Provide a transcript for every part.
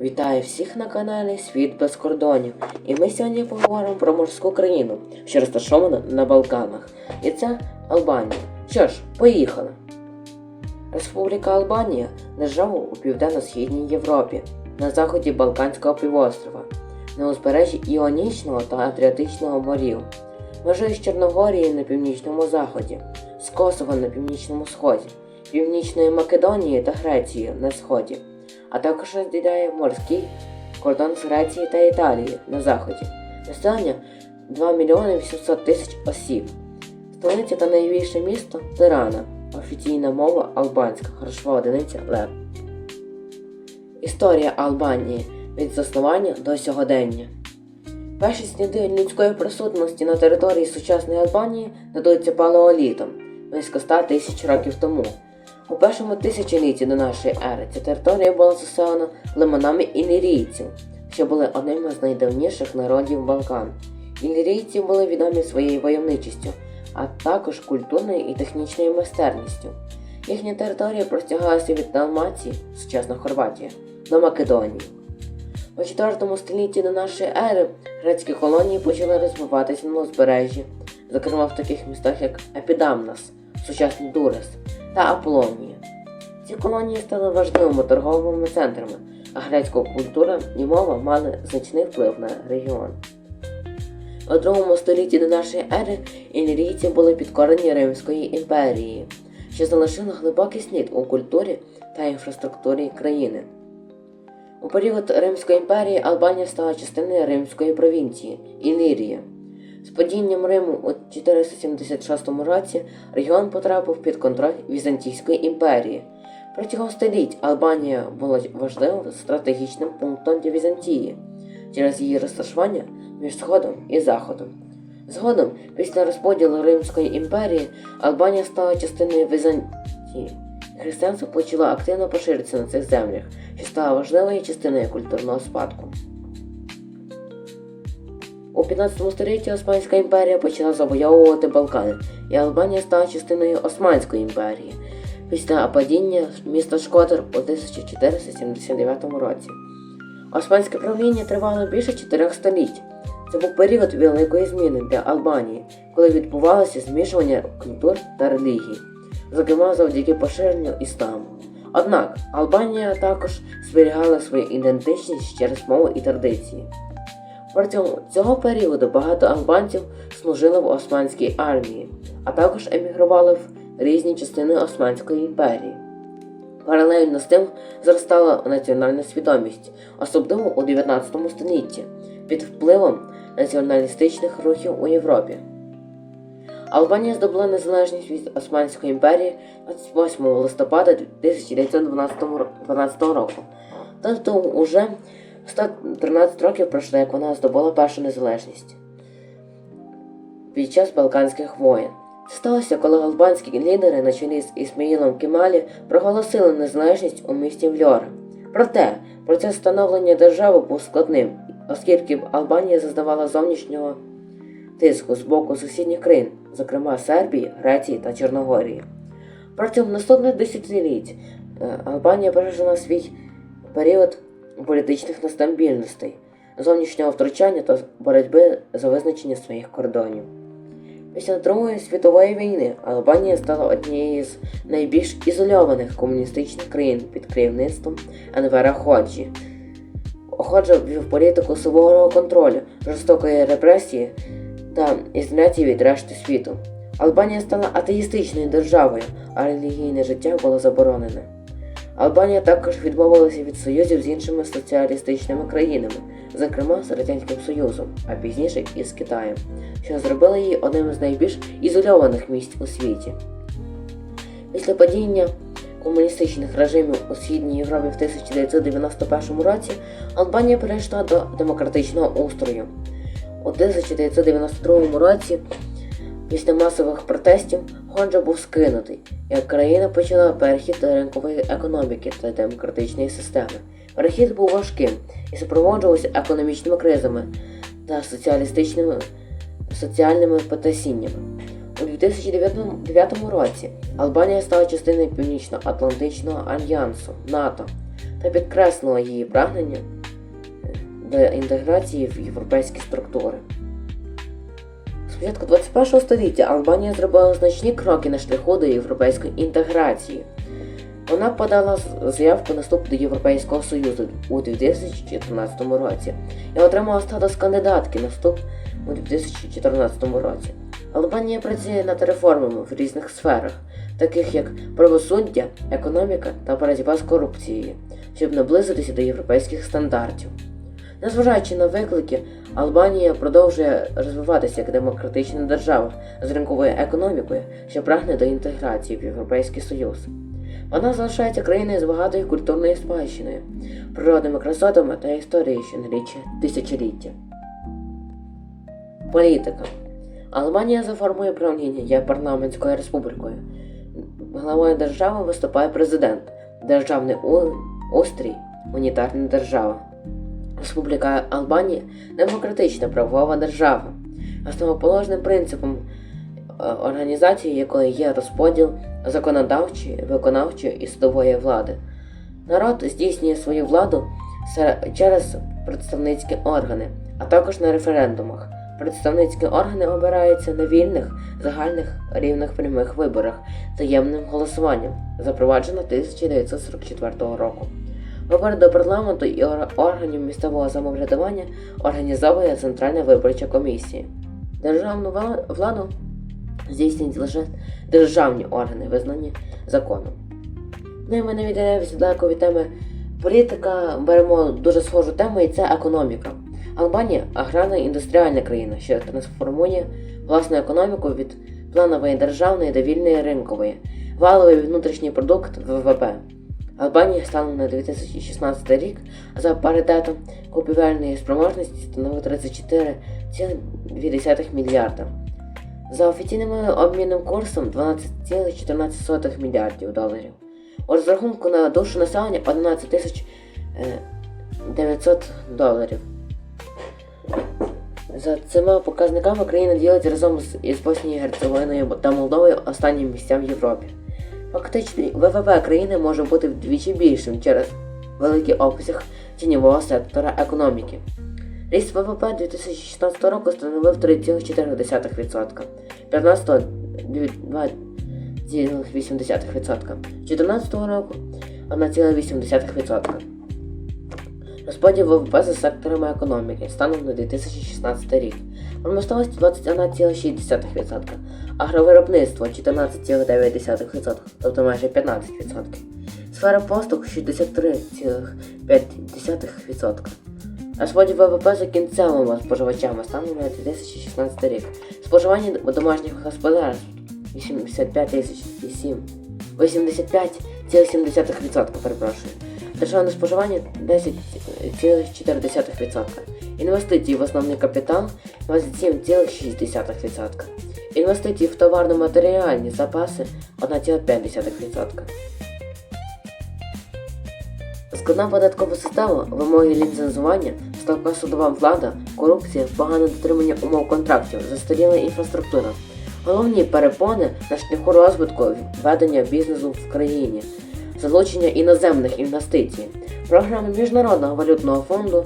Вітаю всіх на каналі Світ без кордонів. І ми сьогодні поговоримо про морську країну, що розташована на Балканах. І це Албанія. Що ж, поїхали. Республіка Албанія держава у південно-східній Європі, на заході Балканського півострова, на узбережжі Іонічного та Адріатичного морів, межує з Чорногорією на північному заході, з Косово на північному сході, Північною Македонією та Грецією на сході, а також розділяє морський кордон з Греції та Італії на заході. Населення 2 мільйони 800 тисяч осіб. Столиця та найбільше місто Тирана. Офіційна мова албанська, грошова одиниця лев. Історія Албанії від заснування до сьогодення. Перші сліди людської присутності на території сучасної Албанії дадуться палеолітом близько 100 тисяч років тому. У першому тисячолітті до нашої ери ця територія була заселена племенами ілірійців, що були одним з найдавніших народів Балкан. Ілірійці були відомі своєю войовничістю, а також культурною і технічною майстерністю. Їхня територія простягалася від Далмації, сучасна Хорватія, до Македонії. У 4 столітті до нашої ери грецькі колонії почали розвиватися на узбережжі, зокрема в таких містах, як Епідамнас, сучасний Дурес та Аполлонія. Ці колонії стали важливими торговими центрами, а грецька культура і мова мали значний вплив на регіон. У другому столітті до нашої ери ілірійці були підкорені Римської імперії, що залишило глибокий слід у культурі та інфраструктурі країни. У період Римської імперії Албанія стала частиною Римської провінції Ілірія. З падінням Риму у 476 році регіон потрапив під контроль Візантійської імперії. Протягом століть Албанія була важливим стратегічним пунктом для Візантії через її розташування між Сходом і Заходом. Згодом, після розподілу Римської імперії, Албанія стала частиною Візантії. Християнство почало активно поширитися на цих землях, що стало важливою частиною культурного спадку. У 15 столітті Османська імперія почала завойовувати Балкани, і Албанія стала частиною Османської імперії після падіння міста Шкотер у 1479 році. Османське правління тривало більше чотирьох століть. Це був період великої зміни для Албанії, коли відбувалося змішування культур та релігій, зокрема завдяки поширенню ісламу. Однак Албанія також зберігала свою ідентичність через мову і традиції. Протягом цього періоду багато албанців служили в Османській армії, а також емігрували в різні частини Османської імперії. Паралельно з тим зростала національна свідомість, особливо у 19 столітті, під впливом націоналістичних рухів у Європі. Албанія здобула незалежність від Османської імперії 28 листопада 1912 року. Тобто уже 113 років пройшло, як вона здобула першу незалежність під час Балканських воєн. Це сталося, коли албанські лідери на чолі з Ісмаїлом Кемалі проголосили незалежність у місті Вльора. Проте процес становлення держави був складним, оскільки Албанія зазнавала зовнішнього тиску з боку сусідніх країн, зокрема Сербії, Греції та Чорногорії. Протягом наступних десятиліть е, Албанія пережила свій період політичних нестабільностей, зовнішнього втручання та боротьби за визначення своїх кордонів. Після Другої світової війни Албанія стала однією з найбільш ізольованих комуністичних країн під керівництвом Енвера Ходжі. Ходжа вів політику суворого контролю, жорстокої репресії та ізоляції від решти світу. Албанія стала атеїстичною державою, а релігійне життя було заборонене. Албанія також відмовилася від союзів з іншими соціалістичними країнами, зокрема з Радянським Союзом, а пізніше і з Китаєм, що зробило її одним з найбільш ізольованих місць у світі. Після падіння комуністичних режимів у Східній Європі в 1991 році Албанія перейшла до демократичного устрою. У 1992 році Після масових протестів Ходжа був скинутий, як країна почала перехід до ринкової економіки та демократичної системи. Перехід був важким і супроводжувався економічними кризами та соціалістичними соціальними потрясіннями. У 2009 році Албанія стала частиною Північно-Атлантичного альянсу НАТО та підкреслила її прагнення до інтеграції в європейські структури. Початку 21 століття Албанія зробила значні кроки на шляху до європейської інтеграції. Вона подала заявку на вступ до Європейського Союзу у 2014 році і отримала статус кандидатки на вступ у 2014 році. Албанія працює над реформами в різних сферах, таких як правосуддя, економіка та боротьба з корупцією, щоб наблизитися до європейських стандартів. Незважаючи на виклики, Албанія продовжує розвиватися як демократична держава з ринковою економікою, що прагне до інтеграції в Європейський Союз. Вона залишається країною з багатою культурною спадщиною, природними красотами та історією, що налічує тисячоліття. Політика. Албанія за формою правління є парламентською республікою. Главою держави виступає президент, державний устрій, унітарна держава. Республіка Албанія демократична правова держава. Основоположним принципом е, організації якої є розподіл законодавчої, виконавчої і судової влади. Народ здійснює свою владу через представницькі органи, а також на референдумах. Представницькі органи обираються на вільних, загальних рівних прямих виборах таємним голосуванням, запроваджено 1944 року. Вибори до парламенту і органів місцевого самоврядування організовує Центральна виборча комісія. Державну владу здійснюють лише державні органи, визнані законом. Ну і ми не віддаляємося далеко від теми політика, беремо дуже схожу тему, і це економіка. Албанія аграрна індустріальна країна, що трансформує власну економіку від планової державної до вільної ринкової, валовий внутрішній продукт ВВП. Албанія станом на 2016 рік за паритетом купівельної спроможності становить 34,2 мільярда. За офіційним обмінним курсом 12,14 мільярдів доларів. У розрахунку на душу населення 11 тисяч е, 900 доларів. За цими показниками країна ділить разом із Боснією Герцеговиною та Молдовою останні місця в Європі. Фактично, ВВП країни може бути вдвічі більшим через великий обсяг тіньового сектора економіки. Ріст ВВП 2016 року становив 3,4%, 15 2,8%, 2014 року 1,8%. Розподіл ВВП за секторами економіки станом на 2016 рік. Промисловість 21,6%, агровиробництво 14,9%, тобто майже 15%. Сфера послуг 63,5%. Розподіл ВВП за кінцевими споживачами станом на 2016 рік. Споживання домашніх господарств 85 тисяч 85,7%, перепрошую. Державне споживання 10,4%. Інвестиції в основний капітал 27,6%. Інвестиції в товарно-матеріальні запаси 1,5%. Складна податкова система, вимоги ліцензування, слабка судова влада, корупція, погане дотримання умов контрактів, застаріла інфраструктура. Головні перепони на шляху розвитку ведення бізнесу в країні, залучення іноземних інвестицій. Програми Міжнародного валютного фонду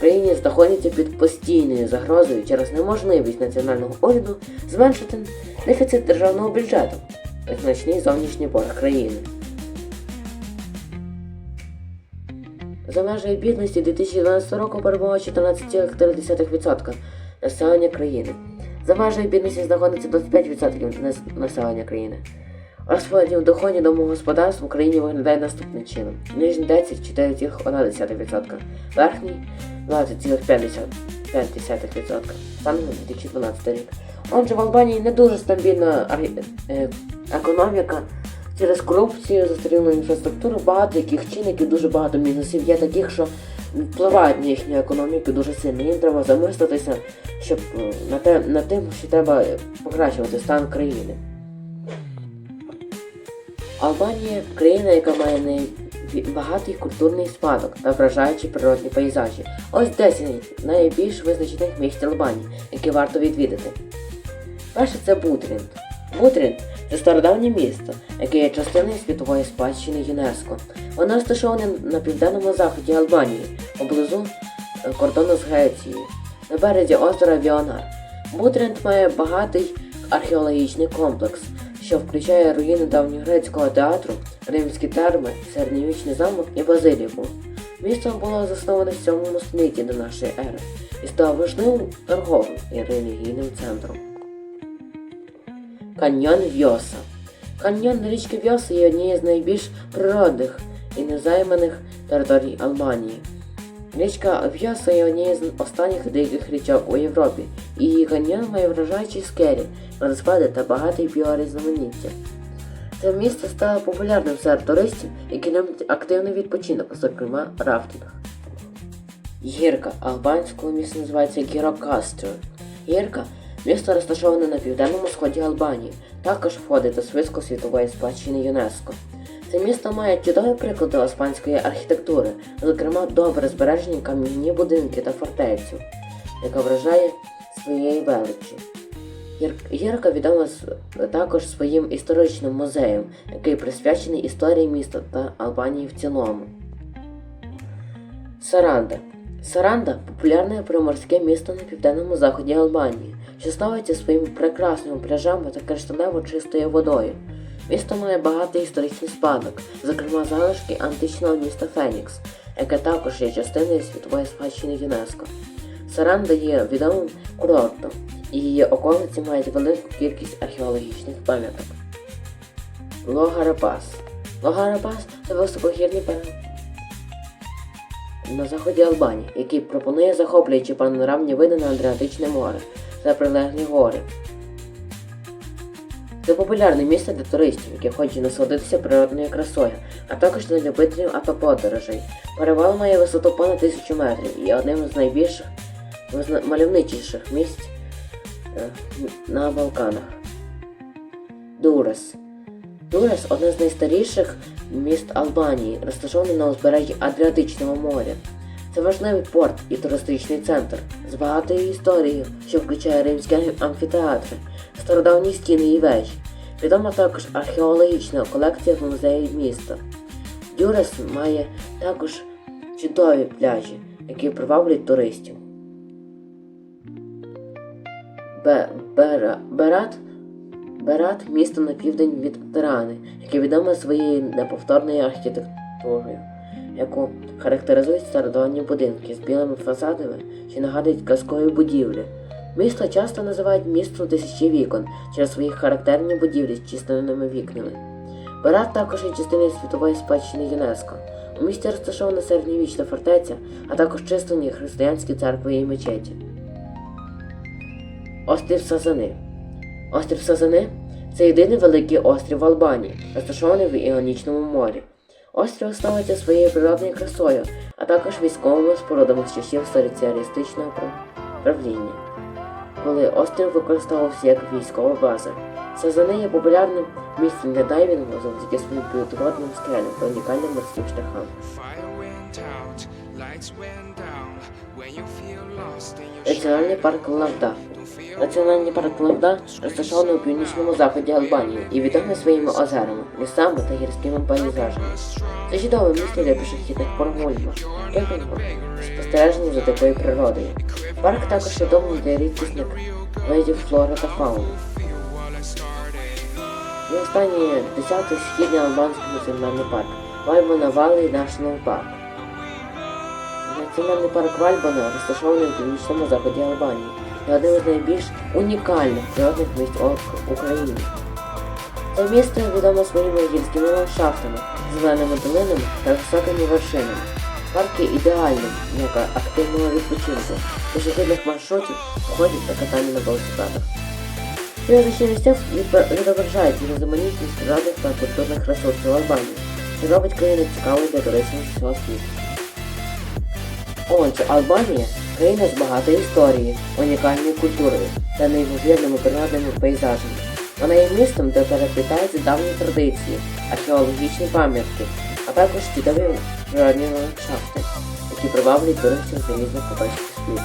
країні знаходяться під постійною загрозою через неможливість національного уряду зменшити дефіцит державного бюджету та значний зовнішній борг країни. За межею бідності 2012 року перебувало 14,3% населення країни. За межею бідності знаходиться 25% населення країни. Розподіл доходів домогосподарств в Україні виглядає наступним чином. Нижній 10 4,1%, верхній 20,5%. Станом на 2012 рік. Отже, в Албанії не дуже стабільна е, економіка. Через корупцію, застарілу інфраструктуру, багато яких чинників, дуже багато мінусів є таких, що впливають на їхню економіку дуже сильно. Їм треба замислитися, щоб е, на те над тим, що треба покращувати стан країни. Албанія країна, яка має найбагатий культурний спадок та вражаючі природні пейзажі. Ось 10 найбільш визначених місць Албанії, які варто відвідати. Перше це Бутрінд. Бутрінд Це стародавнє місто, яке є частиною світової спадщини ЮНЕСКО. Воно розташоване на південному заході Албанії, поблизу е, кордону з Грецією, на березі озера Віонар. Бутрент має багатий археологічний комплекс, що включає руїни давньогрецького театру, римські терми, середньовічний замок і базиліку. Місто було засноване в 7 столітті до нашої ери і став важливим торговим і релігійним центром. Каньйон Вьоса. Каньйон річки Вьоса є однією з найбільш природних і незайманих територій Албанії. Річка Вьоса є однією з останніх диких річок у Європі, і її каньйон має вражаючі скелі, водоспади та багатий біорізноманіття. Це місце стало популярним серед туристів, які люблять активний відпочинок, зокрема рафтинг. Гірка албанського місто називається Гірокастро. Гірка місто розташоване на південному сході Албанії, також входить до списку світової спадщини ЮНЕСКО. Це місто має чудові приклади іспанської архітектури, зокрема добре збережені кам'яні будинки та фортецю, яка вражає своєю величчю. Гір- Гірка відома також своїм історичним музеєм, який присвячений історії міста та Албанії в цілому. Саранда. Саранда популярне приморське місто на південному заході Албанії, що славиться своїми прекрасними пляжами та кришталево чистою водою. Місто має багатий історичний спадок, зокрема залишки античного міста Фенікс, яке також є частиною світової спадщини ЮНЕСКО. Саранда є відомим курортом, і її околиці мають велику кількість археологічних пам'яток. Логарапас. Логарапас це високогірний перед на заході Албанії, який пропонує захоплюючі панорамні види на Адріатичне море та прилеглі гори. Це популярне місце для туристів, які хочуть насолодитися природною красою, а також для любителів автоподорожей. Перевал має висоту понад тисячу метрів і є одним з найбільших мальовничіших місць е, на Балканах. Дурес. Дурес одне з найстаріших міст Албанії, розташований на узбережжі Адріатичного моря. Це важливий порт і туристичний центр з багатою історією, що включає римські амфітеатри, стародавні стіни і вежі. Відома також археологічна колекція в музеї міста. Дюрес має також чудові пляжі, які приваблюють туристів. Бе- Берат Берат місто на південь від Тирани, яке відоме своєю неповторною архітектурою, яку характеризують стародавні будинки з білими фасадами, що нагадують казкові будівлі. Місто часто називають містом тисячі вікон через свої характерні будівлі з численними вікнами. Берат також є частиною світової спадщини ЮНЕСКО. У місті розташована середньовічна фортеця, а також численні християнські церкви і мечеті. Острів Сазани Острів Сазани це єдиний великий острів в Албанії, розташований в Іонічному морі. Острів славиться своєю природною красою, а також військовими спорудами з часів соціалістичного правління, коли острів використовувався як військова база. Сазани є популярним місцем для дайвінгу завдяки своїм підводним скелям та унікальним морським шляхам. Національний парк Лавда. Національний парк Лавда розташований у північному заході Албанії і відомий своїми озерами, лісами та гірськими пейзажами. Це чудове місце для пішохідних прогулянок, кемпінгу спостереження за такою природою. Парк також відомий для рідкісних видів флори та фауни. І останній 10-й східний албанський національний парк Valley National Park. Національний парк Вальбона розташований у північному заході Албанії і одним із найбільш унікальних природних місць у Україні. Це місто відоме своїми гірськими ландшафтами, зеленими долинами та високими вершинами. Парк є ідеальним для активного відпочинку, пішохідних маршрутів, походів та катання на велосипедах. Прізвища місця відображають різноманітність природних та культурних ресурсів Албанії, що робить країну цікавою для туристів всього світу. Отже, Албанія країна з багатою історією, унікальною культурою та неймовірними природними пейзажами. Вона є містом, де переплітаються давні традиції, археологічні пам'ятки, а також чудові природні ландшафти, які приваблюють туристів з різних куточків світу.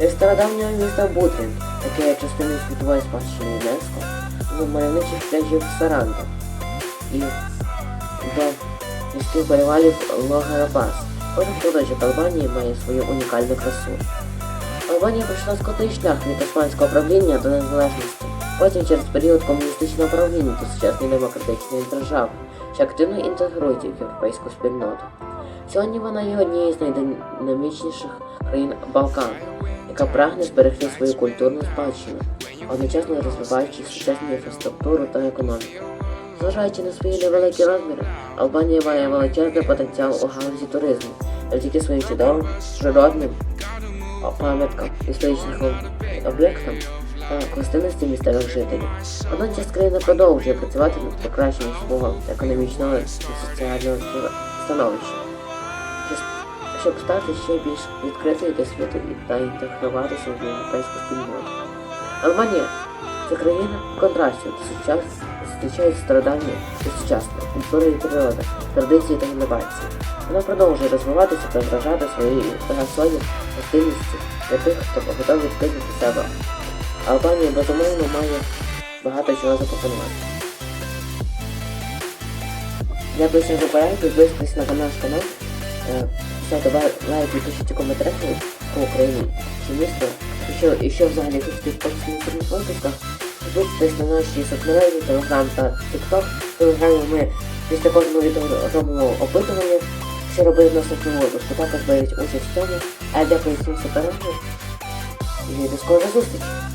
Від стародавнього міста Бутрин, яке є частиною світової спадщини ЮНЕСКО, на мальовничих пляжів Саранта і до міських перевалів Логарабас. Кожен куточок Албанії має свою унікальну красу. Албанія пройшла складний шлях від османського правління до незалежності, потім через період комуністичного правління до сучасної демократичної держави, що активно інтегрують в європейську спільноту. Сьогодні вона є однією з найдинамічніших країн Балкан, яка прагне зберегти свою культурну спадщину, одночасно розвиваючи сучасну інфраструктуру та економіку. Зважаючи на свої невеликі розміри, Албанія має величезний потенціал у галузі туризму завдяки своїм чудовим природним пам'яткам, історичним об'єктам та гостинності місцевих жителів. Водночас країна продовжує працювати над покращенням свого економічного і соціального становища, щоб- стати ще більш відкритою до світу та інтегруватися в європейську спільноту. Албанія це країна контрастів, де сучас зустрічають стародавні і сучасне, культура і природа, традиції та інновації. Вона продовжує розвиватися та вражати своєю багатою гостинністю для тих, хто готовий для себе. Албанія безумовно має багато чого запропонувати. Дякую всім за перегляд, підписуйтесь на наш канал, е, ставте лайки, пишіть коментарі по Україні чи місто. Якщо, якщо взагалі хочете побачити на цих випусках, підписуйтесь на наші соцмережі, Телеграм та Тікток. В Телеграмі ми після кожного відео робимо опитування, що в наступному випуску. Також беріть участь в цьому. А я дякую всім за і до скорої зустрічі!